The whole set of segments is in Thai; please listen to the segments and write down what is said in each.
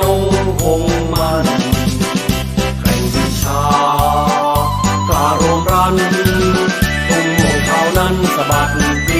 นงคงมันแกร่งวิชากล้าโรมรันทุ่งโมงเขานั้นสะบัด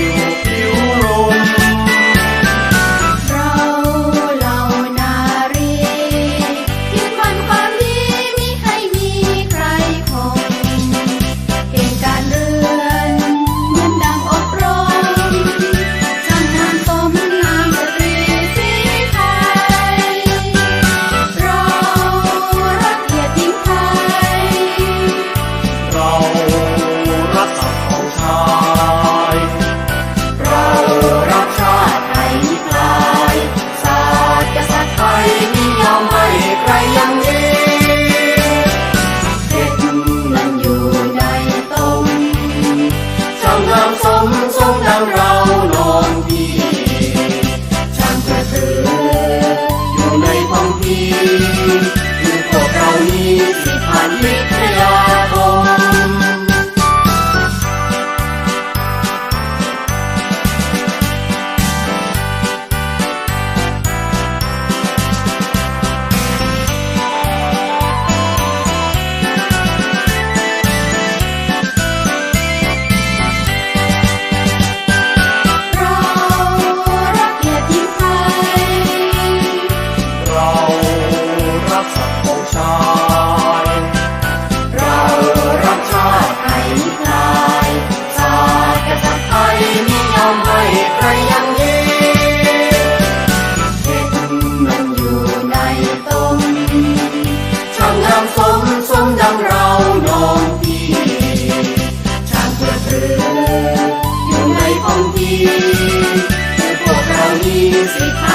ทีพวกเรามีสิทธิ์